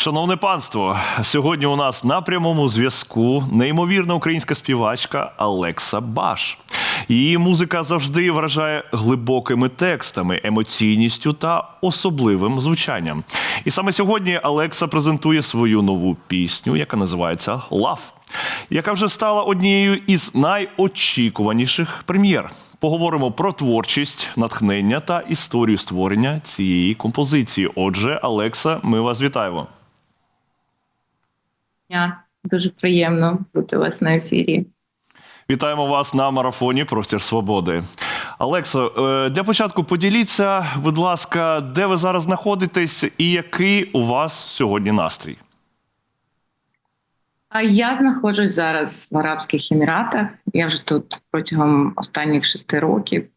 Шановне панство, сьогодні у нас на прямому зв'язку неймовірна українська співачка Алекса Баш. Її музика завжди вражає глибокими текстами, емоційністю та особливим звучанням. І саме сьогодні Алекса презентує свою нову пісню, яка називається Лав, яка вже стала однією із найочікуваніших прем'єр. Поговоримо про творчість, натхнення та історію створення цієї композиції. Отже, Алекса, ми вас вітаємо. Дня. Дуже приємно бути у вас на ефірі. Вітаємо вас на марафоні Простір Свободи. Алексо, е, для початку поділіться, будь ласка, де ви зараз знаходитесь і який у вас сьогодні настрій? Я знаходжусь зараз в Арабських Еміратах. Я вже тут протягом останніх шести років.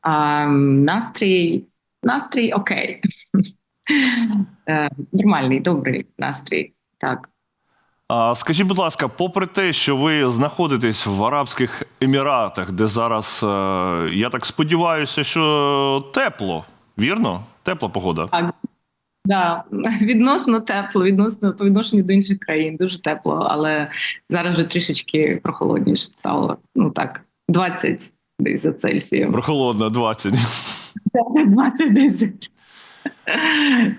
А, настрій, настрій окей. Е, Нормальний, добрий настрій. Так. А скажіть, будь ласка, попри те, що ви знаходитесь в Арабських Еміратах, де зараз, е, я так сподіваюся, що тепло, вірно? Тепла погода. Так. Да, відносно тепло, відносно по відношенню до інших країн, дуже тепло, але зараз вже трішечки прохолодніше стало. Ну так, 20 десь за Цельсієм. Прохолодно, 20. 20 10.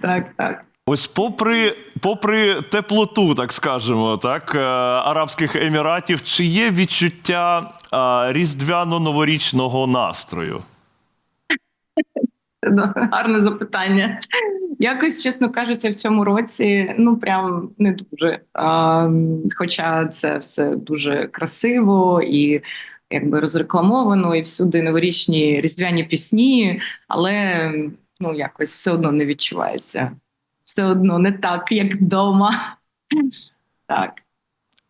Так, так. Ось, попри, попри теплоту, так скажемо, так, е, Арабських Еміратів, чи є відчуття е, різдвяно-новорічного настрою? Ну, Гарне запитання. Якось, чесно кажучи, в цьому році ну прям не дуже. А, хоча це все дуже красиво і якби розрекламовано, і всюди новорічні різдвяні пісні, але ну якось все одно не відчувається. Все одно не так, як вдома. Так.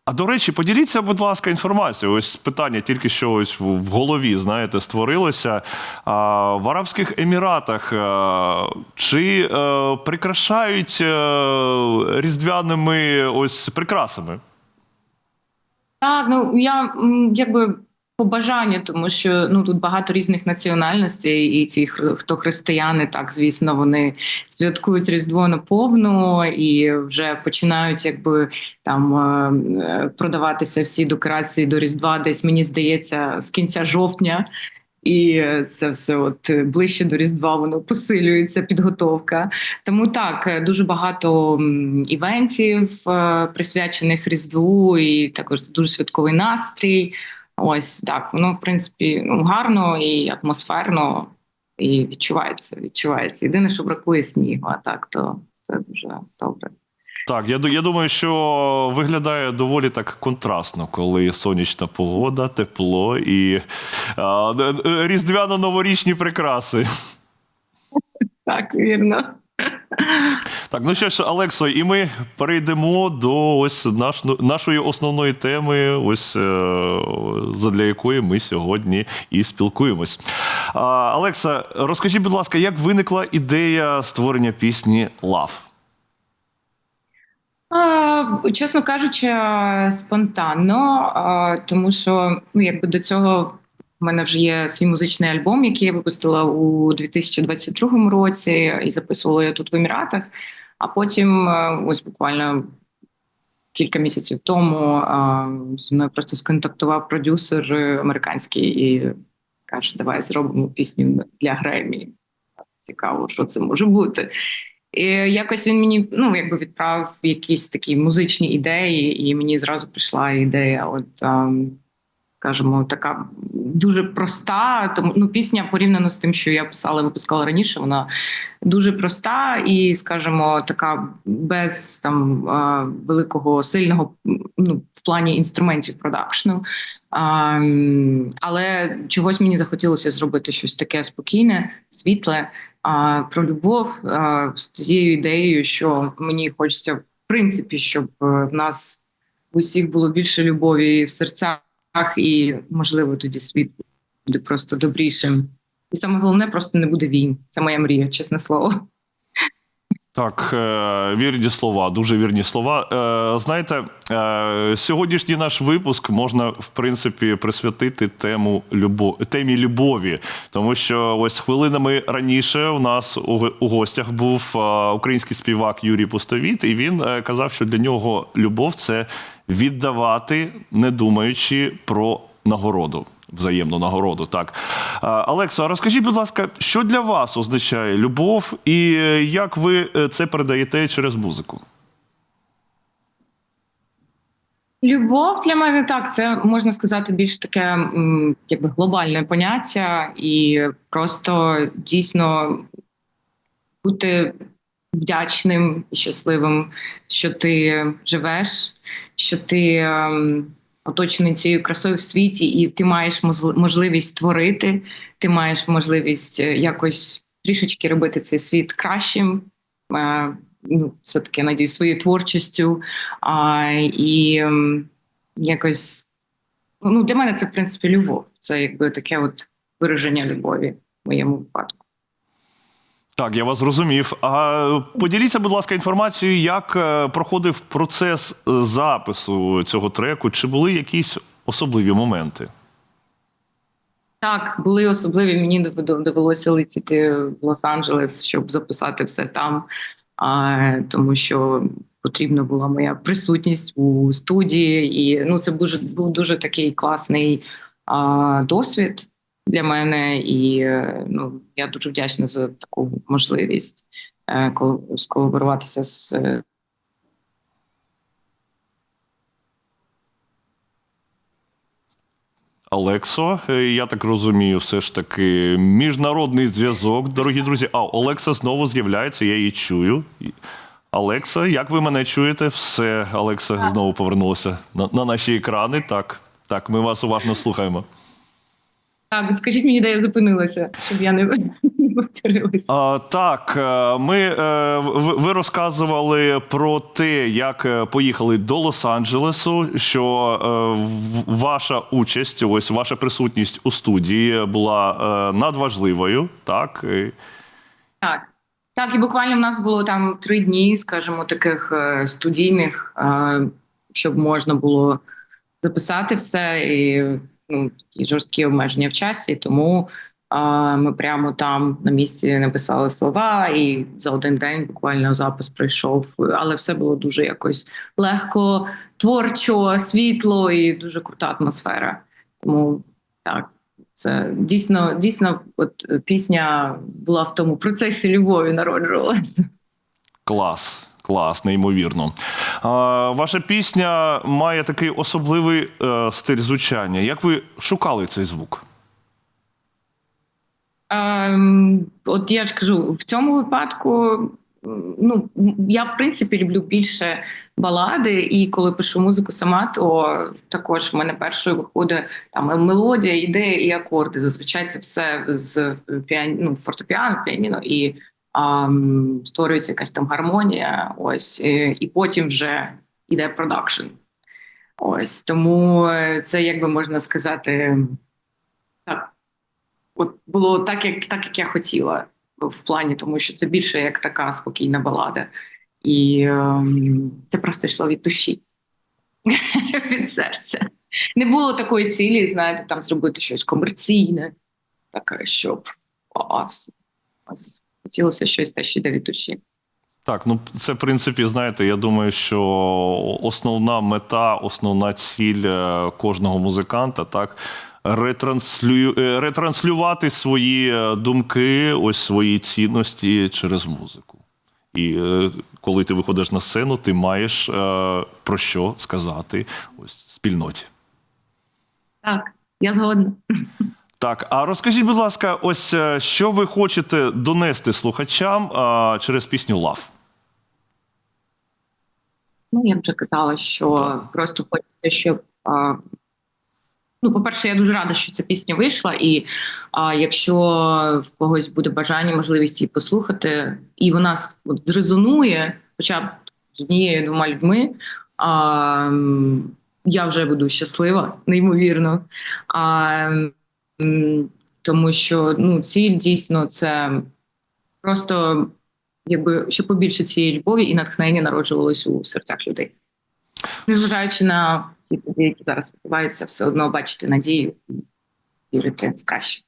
А до речі, поділіться, будь ласка, інформацією. Ось питання тільки що ось в голові, знаєте, створилося. А, в Арабських Еміратах а, чи е, прикрашають е, різдвяними ось прикрасами? Так, ну я якби по бажанню, тому що ну тут багато різних національностей, і ті, хто християни, так звісно, вони святкують Різдво наповну і вже починають якби там е, продаватися всі декорації до Різдва, десь мені здається, з кінця жовтня. І це все от ближче до Різдва воно посилюється підготовка. Тому так дуже багато івентів е, присвячених Різдву, і також дуже святковий настрій. Ось так, воно в принципі ну, гарно і атмосферно, і відчувається. Відчувається. Єдине, що бракує снігу, а так то все дуже добре. Так, я, я думаю, що виглядає доволі так контрастно, коли сонячна погода, тепло і а, різдвяно-новорічні прикраси. Так, вірно. Так, ну що ж, Алексо, і ми перейдемо до ось наш, нашої основної теми, ось е, задля якої ми сьогодні і спілкуємось. А, Алекса, розкажіть, будь ласка, як виникла ідея створення пісні Лав? Чесно кажучи, спонтанно, тому що ну, якби до цього в мене вже є свій музичний альбом, який я випустила у 2022 році, і записувала я тут в Еміратах. А потім, е, ось буквально кілька місяців тому, зі мною просто сконтактував продюсер е, американський і каже: Давай зробимо пісню для Гремі. Цікаво, що це може бути. І якось він мені ну якби відправив якісь такі музичні ідеї, і мені зразу прийшла ідея. От ем, скажімо, така дуже проста. Тому ну пісня порівняно з тим, що я писала, випускала раніше. Вона дуже проста і, скажімо, така без там великого сильного ну в плані інструментів продакшну. Але чогось мені захотілося зробити щось таке спокійне, світле а, про любов з тією ідеєю, що мені хочеться, в принципі, щоб е, в нас в усіх було більше любові в серцях, і можливо тоді світ буде просто добрішим. І саме головне просто не буде війн. Це моя мрія, чесне слово. Так, е, вірні слова, дуже вірні слова. Е, Знаєте, е, сьогоднішній наш випуск можна в принципі присвятити тему любо, темі любові, тому що ось хвилинами раніше у нас у, гостях був український співак Юрій Пустовіт, і він казав, що для нього любов це віддавати, не думаючи про нагороду. Взаємну нагороду, так. Олексо, а розкажіть, будь ласка, що для вас означає любов і е, як ви е, це передаєте через музику? Любов для мене так, це можна сказати більш таке якби глобальне поняття, і просто дійсно бути вдячним і щасливим, що ти живеш, що ти ем, оточений цією красою в світі, і ти маєш можливість творити, ти маєш можливість е, якось трішечки робити цей світ кращим. Е, ну, все таки надіюсь, своєю творчістю. А, і якось ну, для мене це в принципі любов. Це якби таке от вираження любові в моєму випадку. Так, я вас зрозумів. А поділіться, будь ласка, інформацією, як е, проходив процес е, запису цього треку. Чи були якісь особливі моменти? Так, були особливі. Мені довелося летіти в Лос-Анджелес, щоб записати все там, тому що потрібна була моя присутність у студії. І ну, це був дуже такий класний досвід для мене. І е, ну, я дуже вдячна за таку можливість е, сколаборуватися з е, Олексо, я так розумію, все ж таки міжнародний зв'язок, дорогі друзі. А Олекса знову з'являється, я її чую. Олекса, як ви мене чуєте? Все, Олекса знову повернулася на, на наші екрани. Так, так, ми вас уважно слухаємо. Так, скажіть мені, де я зупинилася, щоб я не, повторилася. А, так, е, ми е, ви розказували про те, як е, поїхали до Лос-Анджелесу. Що ваша участь, ось ваша присутність у студії була надважливою. Так, Так. Так, і буквально в нас було там три дні, скажімо, таких студійних, щоб можна було записати все, і ну, такі жорсткі обмеження в часі. Тому е, ми прямо там на місці написали слова, і за один день буквально запис пройшов. Але все було дуже якось легко, творчо, світло і дуже крута атмосфера. Тому так. Це дійсно, дійсно, от пісня була в тому процесі любові народжувалася. клас. Клас, неймовірно. А, ваша пісня має такий особливий е, стиль звучання. Як ви шукали цей звук? Ем, от я ж кажу, в цьому випадку, ну я в принципі люблю більше балади, і коли пишу музику сама, то також в мене першою виходить там мелодія, ідея і акорди. Зазвичай це все з піані, ну, фортепіано, піаніно і створюється якась там гармонія. Ось і, і потім вже йде продакшн. Ось тому е, це як би можна сказати так. От було так, як так, як я хотіла в плані, тому що це більше як така спокійна балада. І ем, це просто йшло від душі, від серця. Не було такої цілі, знаєте, там зробити щось комерційне, таке, щоб все. Ось хотілося щось що йде від душі. Так, ну це в принципі, знаєте, я думаю, що основна мета, основна ціль е, кожного музиканта, так. Ретранслю... е, ретранслювати свої е, думки, ось свої цінності через музику. І коли ти виходиш на сцену, ти маєш про що сказати ось спільноті. Так, я згодна. Так, а розкажіть, будь ласка, ось е, що ви хочете донести слухачам е, через пісню Лав? Ну, я вже казала, що Так. просто хочеться, щоб. А, ну, по-перше, я дуже рада, що ця пісня вийшла, і а, якщо в когось буде бажання, можливість її послухати, і вона от, зрезонує, хоча б з однією двома людьми, а, я вже буду щаслива, неймовірно. А, тому що ну, ціль дійсно це просто якби ще побільше цієї любові і натхнення народжувалось у серцях людей. Незважаючи на ті події, які зараз відбуваються, все одно бачити надію і вірити в краще.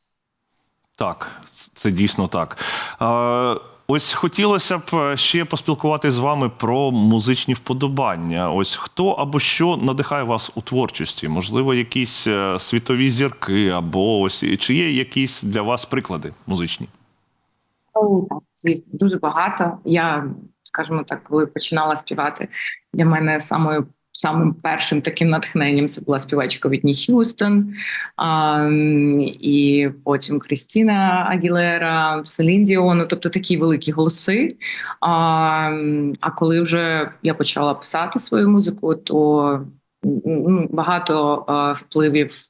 Так, це дійсно так. Е, Ось хотілося б ще поспілкуватися з вами про музичні вподобання. Ось хто або що надихає вас у творчості? Можливо, якісь е, світові зірки, або ось чи є якісь для вас приклади музичні? Звісно, дуже багато. Я, скажімо так, коли починала співати, для мене самою самим першим таким натхненням це була співачка Вітні Х'юстон, а, і потім Крістіна Агілера, Селін Діон, ну, тобто такі великі голоси. А, а коли вже я почала писати свою музику, то багато а, впливів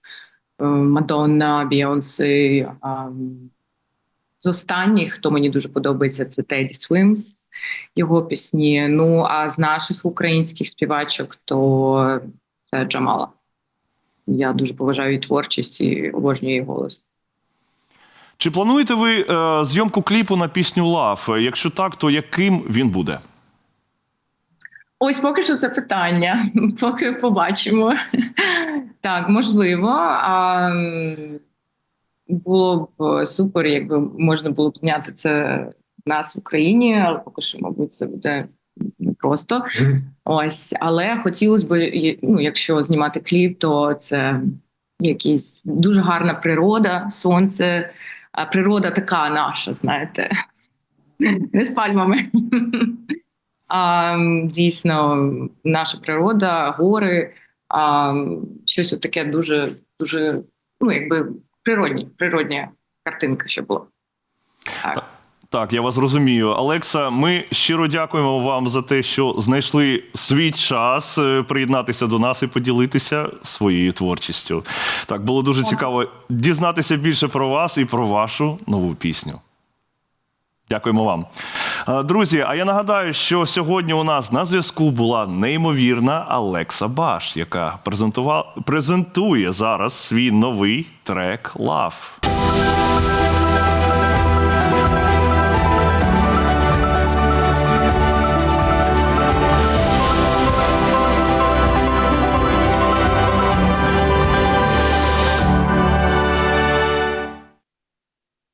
е, Мадонна, Бійонси. а, з останніх, хто мені дуже подобається, це Теді Свимс, його пісні. Ну а з наших українських співачок, то це Джамала. Я дуже поважаю її творчість і обожнюю її голос. Чи плануєте ви е, зйомку кліпу на пісню Лав? Якщо так, то яким він буде? Ось поки що це питання. Поки побачимо. Так, можливо. А, було б супер, якби можна було б зняти це нас в Україні, але поки що, мабуть, це буде непросто. Ось, але хотілося б, ну, якщо знімати кліп, то це якась дуже гарна природа, сонце, а природа така наша, знаєте, не з пальмами. А, дійсно, наша природа, гори, а, щось таке дуже, дуже, ну, якби природні, природня картинка, що було. Так. Так, я вас розумію. Олекса, ми щиро дякуємо вам за те, що знайшли свій час е, приєднатися до нас і поділитися своєю творчістю. Так, було дуже цікаво дізнатися більше про вас і про вашу нову пісню. Дякуємо вам. Е, Друзі, а я нагадаю, що сьогодні у нас на зв'язку була неймовірна Алекса Баш, яка презентує зараз свій новий трек Love.